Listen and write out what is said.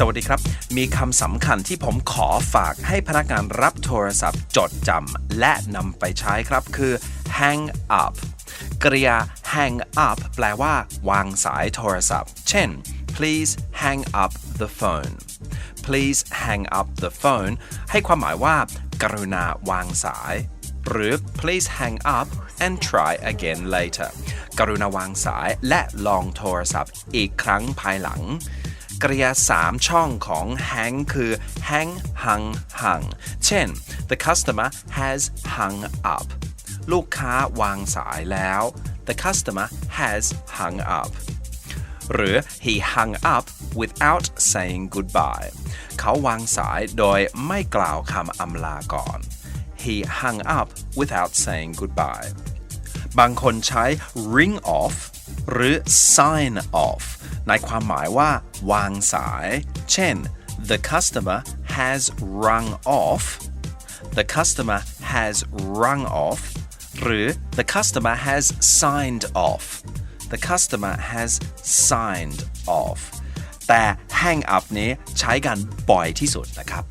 สวัสดีครับ มีคำสำคัญที่ผมขอฝากให้พนักงานรับโทรศัพท์จดจำและนำไปใช้ครับคือ hang up กริยา hang up แปลว่า วางสายโทรศัพท์ เช่น please hang up the phone please hang up the phone ให้ความหมายว่า กรุณาวางสาย หรือ please hang up and try again later กรุณาวางสายและลองโทรศัพท์อีกครั้งภายหลัง กริยาสามช่องของ hang คือ hang hung hung เช่น the customer has hung up ลูกค้าวางสายแล้ว the customer has hung up หรือ he hung up without saying goodbye เขาวางสายโดยไม่กล่าวคำอำลาก่อน he hung up without saying goodbye บางคนใช้ ring off หรือ sign off ในความหมายว่า วางสาย เช่น the customer has rung off the customer has rung off หรือ the customer has signed off the customer has signed off แต่ hang up นี้ใช้กันบ่อยที่สุดนะครับ